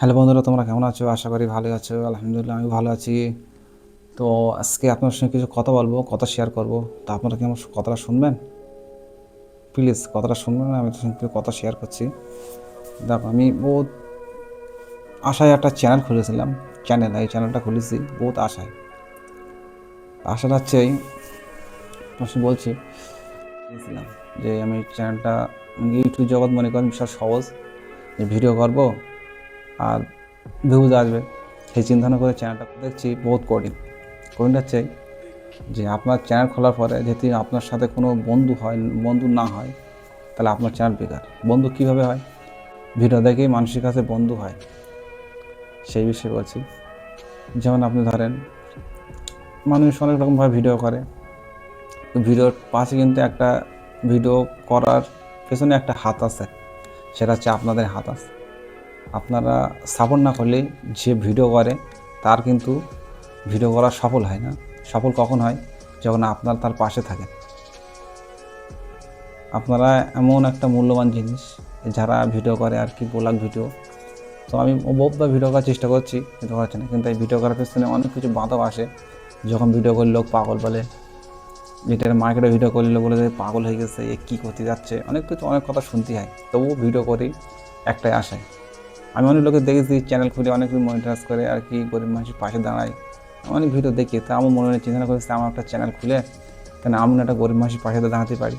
Hello বন্ধুরা, তোমরা কেমন আছো? আশা করি ভালো আছো। আলহামদুলিল্লাহ আমি ভালো আছি। তো আজকে আপনার সঙ্গে কিছু কথা বলব, কথা শেয়ার করব। তো আপনারা কি আমার কথাটা শুনবেন? প্লিজ কথাটা শুনবেন আমি তো সঙ্গে কথা শেয়ার করছি। দেখো, আমি বহুত আশায় একটা চ্যানেল খুলেছিলাম চ্যানেল এই চ্যানেলটা খুলেছি, বহুত আশায়। আশাটা হচ্ছে তোমার বলছি যে আমি চ্যানেলটা ইউটিউব জগৎ মনে করেন, বিশাল সহজ। যে ভিডিও করব আর ভিউজ আসবে। সেই চিন্তা করে চ্যানেলটা দেখছি বহুত কঠিন। কঠিন হচ্ছে যে আপনার চ্যানেল খোলার পরে যদি আপনার সাথে কোনো বন্ধু হয়, বন্ধু না হয়, তাহলে আপনার চ্যানেল বেকার। বন্ধু কীভাবে হয়? ভিডিও দেখেই মানুষের কাছে বন্ধু হয়। সেই বিষয়ে বলছি। যেমন আপনি ধরেন, মানুষ অনেক রকমভাবে ভিডিও করে। ভিডিওর পাশে কিন্তু একটা ভিডিও করার পেছনে একটা হাত আছে। সেটা হচ্ছে আপনাদের হাত আছে। আপনারা সাপোর্ট না করলে যে ভিডিও করে, তার কিন্তু ভিডিও করা সফল হয় না। সফল কখন হয়? যখন আপনার তার পাশে থাকেন। আপনারা এমন একটা মূল্যবান জিনিস, যারা ভিডিও করে আর কি ব্লগ ভিডিও। তো আমি বহুতবার ভিডিও করার চেষ্টা করছি ভিডিও হচ্ছে না। কিন্তু এই ভিডিও করার পেছনে অনেক কিছু বাধাও আসে। যখন ভিডিও করলে লোক পাগল বলে যেটা মার্কেটে ভিডিও করলে বলে যে পাগল হয়ে গেছে, এ কী করতে যাচ্ছে? অনেক কিছু, অনেক কথা শুনতে হয়। তবুও ভিডিও করি একটাই আশায়। আমি অনেক লোকের দেখেছি চ্যানেল খুলে অনেক মনিটাইজ করে আর কি গরিব মানুষের পাশে দাঁড়ায়। অনেক ভিডিও দেখি, তা আমার মনে হয় চিন্তা করেছে আমার একটা চ্যানেল খুলে কেন আমি একটা গরিব মানুষের পাশে দাঁড়াতে পারি।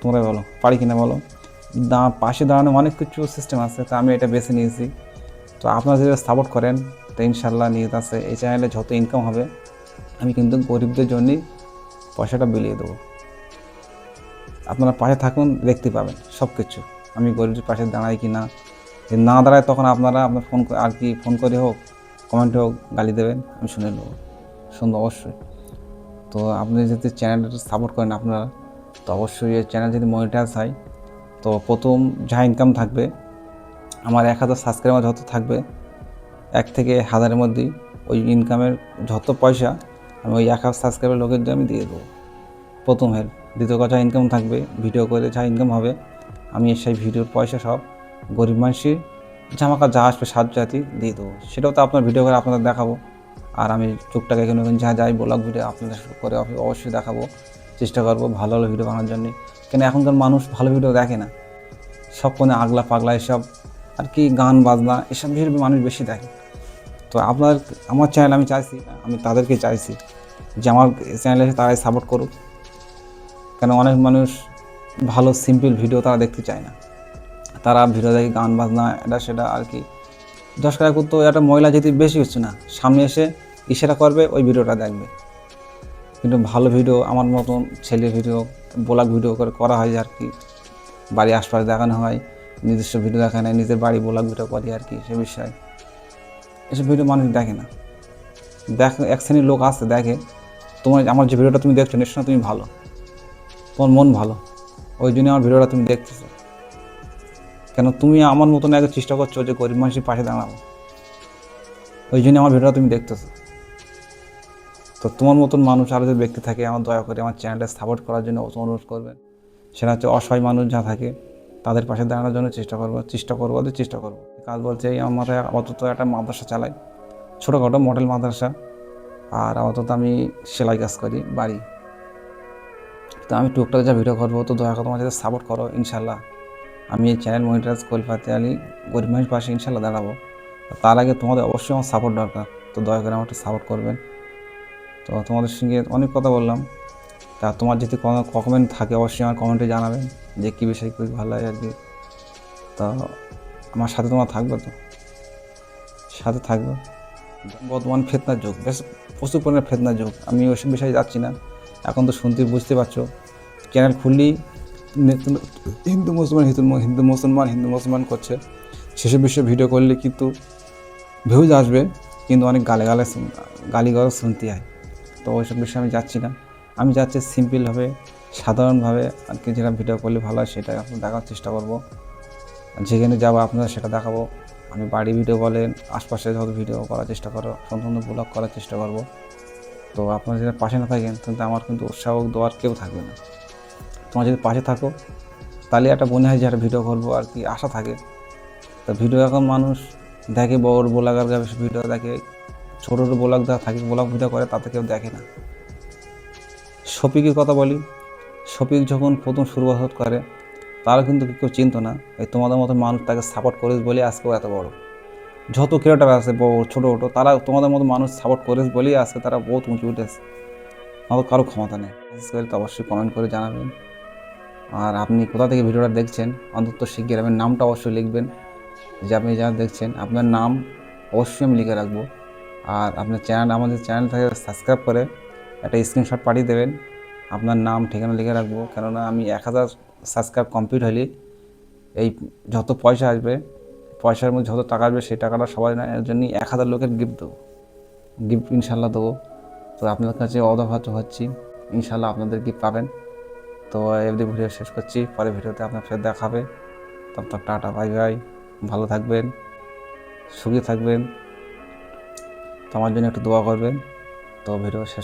তোমরা বলো, পারি কিনা বলো? দা, পাশে দাঁড়ানো অনেক কিছু সিস্টেম আছে, তো আমি এটা বেছে নিয়েছি। তো আপনারা যদি সাপোর্ট করেন, তো ইনশাল্লাহ নিয়ে আছে। এই চ্যানেলে যত ইনকাম হবে, আমি কিন্তু গরিবদের জন্যই পয়সাটা বিলিয়ে দেবো। আপনারা পাশে থাকুন, দেখতে পাবেন সব কিছু আমি গরিবের পাশে দাঁড়াই কি না? যদি না দাঁড়ায় তখন আপনারা আপনার ফোন আর কি ফোন করে হোক কমেন্টে হোক, গালি দেবেন, আমি শুনে নেব। শুনব অবশ্যই। তো আপনি যদি চ্যানেলটা সাপোর্ট করেন আপনারা, তো অবশ্যই চ্যানেল যদি মনিটাইজ হয়, তো প্রথম যা ইনকাম থাকবে, আমার এক হাজার সাবস্ক্রাইবার যত থাকবে, এক থেকে হাজারের মধ্যেই ওই ইনকামের যত পয়সা, আমি ওই এক হাজার সাবস্ক্রাইবার লোকের আমি দিয়ে দেবো। প্রথম হেল্প দ্বিতীয় কথা ইনকাম থাকবে ভিডিও করে যা ইনকাম হবে আমি সেই ভিডিওর পয়সা সব গরিব মানুষের জামাকা যা আসবে সাহায্য জাতি দিয়ে দেবো। সেটাও তো আপনার ভিডিও করে আপনাদের দেখাবো। আর আমি টুকটাক এখানে যা যাই ব্লগ ভিডিও আপনাদের করে অবশ্যই দেখাবো। চেষ্টা করব ভালো ভালো ভিডিও বানানোর জন্যে। কেন এখনকার মানুষ ভালো ভিডিও দেখে না। সব কোনো আগলা পাগলা এসব। আর কি গান বাজনা এসব ভিডিও মানুষ বেশি দেখে। তো আপনার, আমার চ্যানেল আমি চাইছি, আমি তাদেরকে চাইছি যে আমার চ্যানেলে তারাই সাপোর্ট করুক। কেন অনেক মানুষ ভালো সিম্পল ভিডিও তারা দেখতে চায় না। তারা ভিডিও দেখে গান, বাজনা, এটা সেটা আর কি। দশ টাকা করতো একটা মহিলা যদি বেশি হচ্ছে না, সামনে এসে ইশারা করবে, ওই ভিডিওটা দেখবে। কিন্তু ভালো ভিডিও আমার মতন ছেলে ভিডিও ব্লগ ভিডিও করে করা হয় আর কি। বাড়ি আশপাশ দেখানো হয়, নিজস্ব ভিডিও দেখানো হয় নিজের বাড়ি ব্লগ ভিডিও করি আর কি, সে বিষয়ে। এসব ভিডিও মানুষ দেখে না। দেখ, এক শ্রেণির লোক আছে, দেখে, তোমার, আমার যে ভিডিওটা তুমি দেখছ নিশ্চয় তুমি ভালো। তোমার মন ভালো। ওই জন্য আমার ভিডিওটা তুমি দেখতেছো। কেন তুমি আমার মতন আগে চেষ্টা করছ যে গরিব মানুষের পাশে দাঁড়াবো ওই জন্য আমার ভিডিওটা তুমি দেখতেছো। তো তোমার মতন মানুষ আরও যদি ব্যক্তি থাকে, আমার দয়া করে আমার চ্যানেলটা সাপোর্ট করার জন্য অনুরোধ করবেন। সেটা হচ্ছে অসহায় মানুষ যা থাকে, তাদের পাশে দাঁড়ানোর জন্য চেষ্টা করব চেষ্টা করব, ওদের চেষ্টা করব। কাজ বলছে এই আমার মাথায় আপাতত একটা মাদ্রাসা চালাই। ছোটোখাটো মডেল মাদ্রাসা, আর আপাতত আমি সেলাই কাজ করি, বাড়ি। তো আমি টুকটাক যা ভিডিও করব, তো দয়া করে তোমার যাতে সাপোর্ট করো, ইনশাল্লাহ। আমি এই চ্যানেল মনিটাইজ কলকাতে আলী গরিব মানুষ পাশে ইনশাল্লাহ দাঁড়াবো। তার আগে তোমাদের অবশ্যই আমার সাপোর্ট দরকার, তো দয়া করে আমার সাপোর্ট করবেন। তো তোমাদের সঙ্গে অনেক কথা বললাম। তা তোমার যদি কোনো কমেন্ট থাকে, অবশ্যই আমার কমেন্টে জানাবেন যে কী বিষয়, খুবই ভালো লাগে আর কি তো আমার সাথে তোমার থাকবে তো? সাথে থাকবে। বর্তমান ফেতনার যুগ। বেশ, প্রচুর পরিমাণে ফেতনার যুগ। আমি ওইসব বিষয়ে যাচ্ছি না। এখন তো শুনতে বুঝতে পারছ। চ্যানেল খুললেই নেত- হিন্দু মুসলমান, হিন্দু হিন্দু মুসলমান হিন্দু মুসলমান করছে। সেসব বিষয়ে ভিডিও করলে কিন্তু ভিউজ আসবে, কিন্তু অনেক গালে গালে গালি গালাজ শুনতে হয়। তো ওইসব বিষয়ে আমি যাচ্ছি না। আমি যাচ্ছি সিম্পলভাবে সাধারণভাবে, আর কি যেটা ভিডিও করলে ভালো হয় সেটা আপনার দেখার চেষ্টা করব। যেখানে যাব আপনারা সেটা দেখাবো। আমি বাড়ি ভিডিও বলেন, আশপাশে যত ভিডিও করার চেষ্টা করো সম্পূর্ণ ব্লগ করার চেষ্টা করব। তো আপনারা যদি পাশে না থাকেন, তাহলে আমার কিন্তু উৎসাহ দেওয়ার কেউ থাকবে না। তোমার যদি পাশে থাকো, তাহলে একটা মনে হয় যে একটা ভিডিও করব আর কি আশা থাকে। তো ভিডিও এখন মানুষ দেখে, বড় ব্লগার বেশি ভিডিও দেখে, ছোটো ছোটো ব্লগ দেওয়া থাকে, ব্লগ ভিডিও করে, তাতে কেউ দেখে না। শফিকের কথা বলি, শফিক যখন প্রথম শুরুবাত করে, তারা কিন্তু কেউ চিনতো না, এই তোমাদের মতো মানুষ তাকে সাপোর্ট করে বলে আজকেও এত বড়। যত ক্রিয়েটার আছে ছোটো ছোটো, তারা তোমাদের মতো মানুষ সাপোর্ট করে, বলেই আজকে তারা বহুত উঁচু উঠেছে আমাদের কারও ক্ষমতা নেই। তো অবশ্যই কমেন্ট করে জানাবেন। আর আপনি কোথা থেকে ভিডিওটা দেখছেন, অন্তত শিখিয়ে রাখবেন নামটা অবশ্যই লিখবেন। যে আপনি যা দেখছেন, আপনার নাম অবশ্যই আমি লিখে রাখব। আর আপনার চ্যানেল আমাদের চ্যানেল থেকে সাবস্ক্রাইব করে একটা স্ক্রিনশট পাঠিয়ে দেবেন। আপনার নাম, ঠিকানা লিখে রাখব। কেননা আমি এক হাজার সাবস্ক্রাইব কমপ্লিট হলে এই যত পয়সা আসবে পয়সার মধ্যে যত টাকা আসবে, সেই টাকাটা সবাই না এর জন্যই এক হাজার লোকের গিফট দেবো। গিফট ইনশাল্লাহ দেবো। তো আপনাদের কাছে অদভাত হচ্ছি। ইনশাল্লাহ আপনাদের গিফট পাবেন। তো এমনি ভিডিও শেষ করছি। পরে ভিডিওতে আপনার সাথে দেখাবে তব তক টাটা, বাই বাই। ভালো থাকবেন, সুখী থাকবেন। তো আমার জন্য একটু দোয়া করবেন। তো ভিডিও শেষ